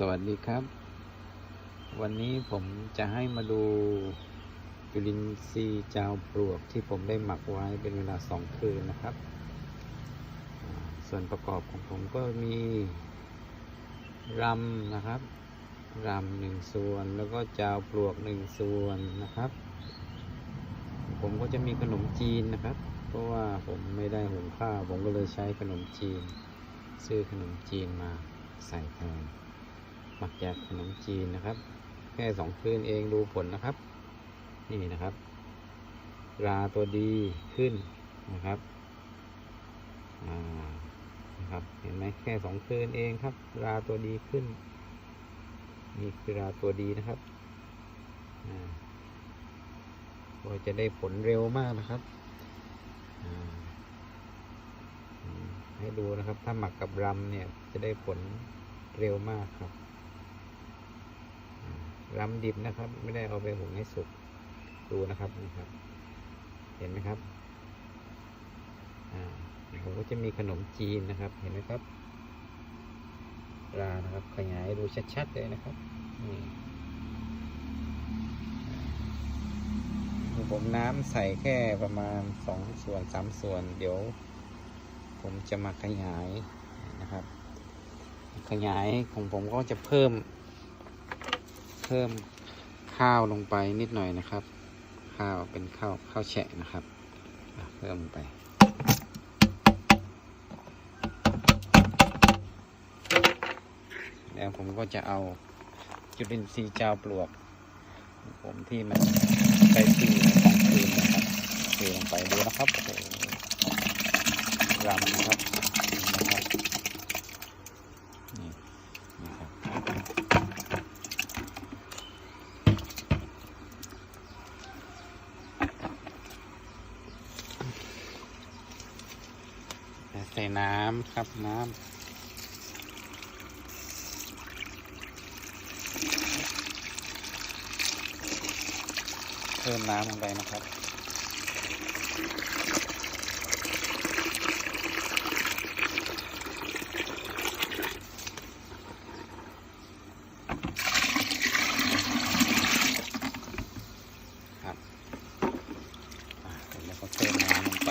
สวัสดีครับ วันนี้ผมจะให้มาดูจุลินทรีย์จาวปลวกที่ผมได้หมักไว้เป็นเวลาสองคืนนะครับ ส่วนประกอบของผมก็มีรำนะครับรำหนึ่งส่วนแล้วก็จาวปลวกหนึ่งส่วนนะครับ ผมก็จะมีขนมจีนนะครับ เพราะว่าผมไม่ได้หุงข้าวผมก็เลยใช้ขนมจีน ซื้อขนมจีนมาใส่แทน หมักจากขนมจีนนะครับ แค่สองคืนเองดูผลนะครับ นี่นะครับ ราตัวดีขึ้นนะครับนะครับ เห็นไหมแค่สองคืนเองครับ ราตัวดีขึ้น นี่คือราตัวดีนะครับอ่าก็จะได้ผลเร็วมากนะครับให้ดูนะครับ ถ้าหมักกับรำเนี่ยจะได้ผลเร็วมากครับ อ่ารำดิบนะครับ ไม่ได้เอาไปหุงให้สุกดูนะครับนี่ครับ เห็นไหมครับอ่าผมก็จะมีขนมจีนนะครับ เห็นไหมครับปลานะครับ ขยายดูชัดๆเลยนะครับนี่อ่าผมน้ำใส่แค่ประมาณสองส่วนสามส่วน เดี๋ยว ผมจะมาขยายนะครับ ขยายของผมก็จะเพิ่ม เพิ่มข้าวลงไปนิดหน่อยนะครับ ข้าวเป็นข้าวข้าวแฉะนะครับเพิ่มไปแล้วผมก็จะเอาจุลินทรีย์เจ้าปลวก ผมที่มันใส่ซีของคืนนะครับเทลงไปดูนะครับรำนะครับนี่นะครับ ใส่น้ำครับน้ำเพิ่มน้ำลงไปนะครับ ครับอ่าเสร็จแล้วก็เพิ่มน้ำลงไป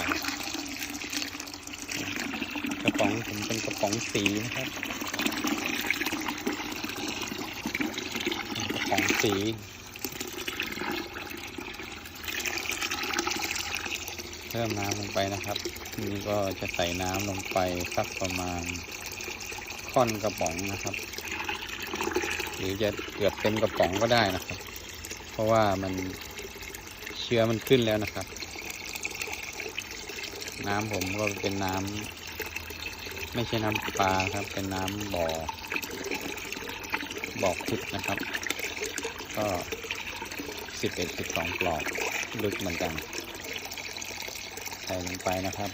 กระป๋อง ผมเป็นกระป๋องสีนะครับเป็นกระป๋องสีเพิ่มน้ำลงไปนะครับทีนี้ก็จะใส่น้ำลงไปสักประมาณค่อนกระป๋องนะครับ หรือจะเกือบเต็มกระป๋องก็ได้นะครับ เพราะว่ามันเชื้อมันขึ้นแล้วนะครับ น้ำผมก็เป็นน้ำ ไม่ใช่น้ำปลาครับ เป็นน้ำบ่อบ่อขุดนะครับ ก็สิบเอ็ดสิบสองปลอกลึกเหมือนกัน ใส่ลงไปนะครับ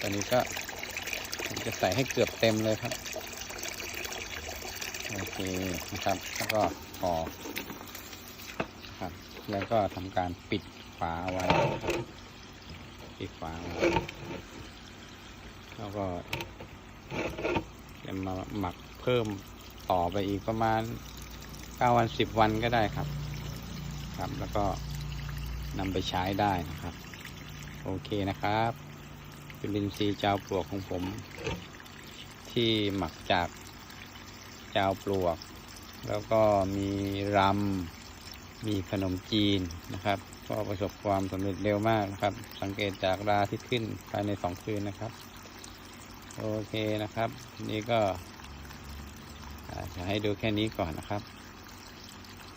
ตอนนี้ก็ผมจะใส่ให้เกือบเต็มเลยครับ โอเคนะครับ แล้วก็พอครับ แล้วก็ทำการปิดฝาไว้ปิดฝาไว้แล้วก็ จะมาหมักเพิ่มต่อไปอีกประมาณ9วัน10วันก็ได้ครับ ครับ แล้วก็นำไปใช้ได้นะครับ โอเคนะครับจุลินทรีย์เจ้าปลวกของผม ที่หมักจากเจ้าปลวก แล้วก็มีรำมีขนมจีนนะครับ ก็ประสบความสำเร็จเร็วมากนะครับ สังเกตจากราที่ขึ้นภายในสองคืนนะครับ โอเคนะครับ นี่ก็จะให้ดูแค่นี้ก่อนนะครับ